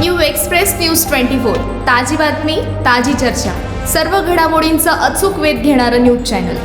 New express news twenty four. ताजी बातमी ताजी चर्चा. सर्व घडामोडींचा अचूक वेध घेणारं न्यूज चॅनल.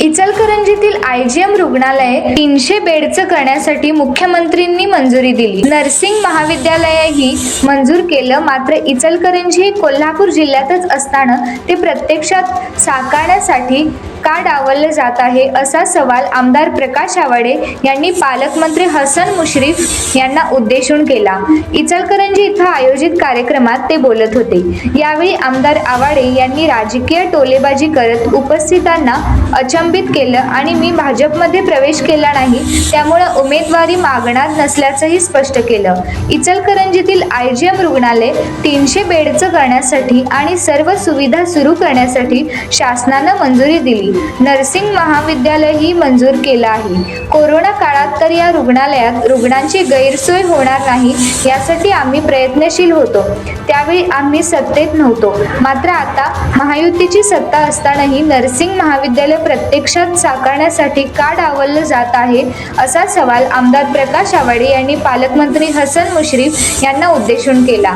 इचलकरंजीतील आयजीएम रुग्णालय तीनशे बेडचं करण्यासाठी मुख्यमंत्रींनी मंजुरी दिली. नर्सिंग महाविद्यालयही मंजूर केलं. मात्र इचलकरंजी हे कोल्हापूर जिल्ह्यातच असताना ते प्रत्यक्षात साकारण्यासाठी का डावललं जात आहे असा सवाल आमदार प्रकाश आवाडे यांनी पालकमंत्री हसन मुश्रीफ यांना उद्देशून केला. इचलकरंजी इथं आयोजित कार्यक्रमात ते बोलत होते. यावेळी आमदार आवाडे यांनी राजकीय टोलेबाजी करत उपस्थितांना अचंबित केलं आणि मी भाजपमध्ये प्रवेश केला नाही त्यामुळे उमेदवारी मागणार नसल्याचंही स्पष्ट केलं. इचलकरंजीतील आय जी एम रुग्णालय तीनशे बेडचं करण्यासाठी आणि सर्व सुविधा सुरू करण्यासाठी शासनानं मंजुरी दिली. नर्सिंग महाविद्यालयही मंजूर केलं आहे. कोरोना काळात तर या रुग्णालयात रुग्णांची गैरसोय होणार नाही यासाठी आम्ही प्रयत्नशील होतो. त्यावेळी आम्ही सत्तेत नव्हतो. मात्र आता महायुतीची सत्ता असतानाही नर्सिंग महाविद्यालय प्रत्यक्षात साकारण्यासाठी का डावललं जात आहे असा सवाल आमदार प्रकाश आवाडे यांनी पालकमंत्री हसन मुश्रीफ यांना उद्देशून केला.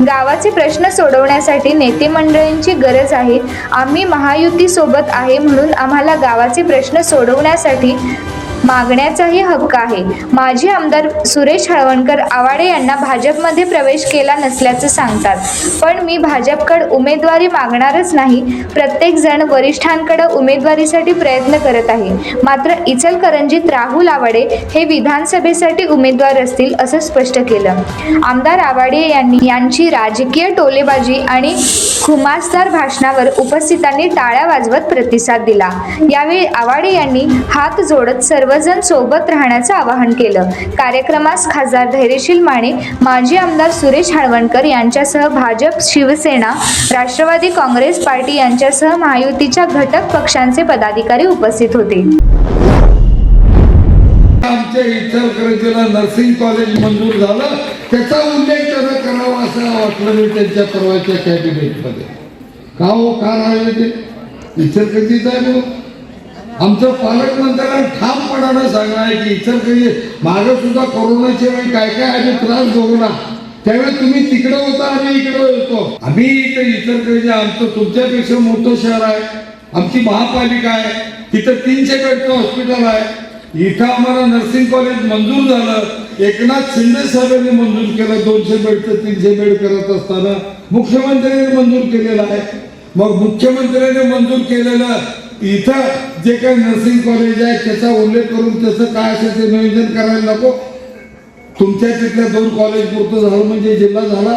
गावाचे प्रश्न सोडवण्यासाठी नेते मंडळींची गरज आहे. आम्ही महायुती सोबत आहे म्हणून आम्हाला गावाचे प्रश्न सोडवण्यासाठी मागण्याचाही हक्क आहे. माजी आमदार सुरेश हळवणकर आवाडे यांना भाजपमध्ये प्रवेश केला नसल्याचं सांगतात. पण मी भाजपकडे उमेदवारी मागणारच नाही. प्रत्येक जण वरिष्ठांकडे उमेदवारीसाठी प्रयत्न करत आहे. मात्र इचलकरंजीत राहुल आवाडे हे विधानसभेसाठी उमेदवार असतील असं स्पष्ट केलं. आमदार आवाडे यांनी यांची राजकीय टोलेबाजी आणि खुमासदार भाषणावर उपस्थितांनी टाळ्या वाजवत प्रतिसाद दिला. यावेळी आवाडे यांनी हात जोडत सर्व सर्वजण सोबत राहण्याचं आवाहन केलं. कार्यक्रमास खासदार धैर्यशील माने माजी आमदार सुरेश हळवणकर यांच्यासह भाजप शिवसेना राष्ट्रवादी काँग्रेस पार्टी यांच्यासह महायुतीच्या घटक पक्षांचे पदाधिकारी उपस्थित होते. आमच्या इचलकरंजीला नर्सिंग कॉलेज मंजूर झालं. त्याचा उल्लेख त्यांना करावा असं वाटलं मी त्यांच्या परवाच्या कॅबिनेटमध्ये. का हो? का राहिले ते? इचलकरंजीच आहे आमचं पालकमंत्र्यांना ठामपणानं सांगणार आहे की काही मागं सुद्धा कोरोनाच्या वेळी काय काय आम्ही त्रास बघू ना. त्यावेळी तुम्ही तिकडे होता आम्ही इकडे होतो. आम्ही इथं इचलकरंजी आमचं तुमच्यापेक्षा मोठं शहर आहे आमची महापालिका आहे तिथं तीनशे बेडचं हॉस्पिटल आहे. इथं आम्हाला नर्सिंग कॉलेज मंजूर झालं. एकनाथ शिंदे साहेबांनी मंजूर केलं दोनशे बेडचं तीनशे बेड करत असताना. मुख्यमंत्र्यांनी मंजूर केलेलं आहे. मग मुख्यमंत्र्यांनी मंजूर केलेलं इथं जे काही नर्सिंग कॉलेज आहे त्याचा उल्लेख करून त्याचं काय असेल ते नियोजन करायला नको. तुमच्या तिथल्या दोन कॉलेज पुरतं झालं म्हणजे जिल्हा झाला.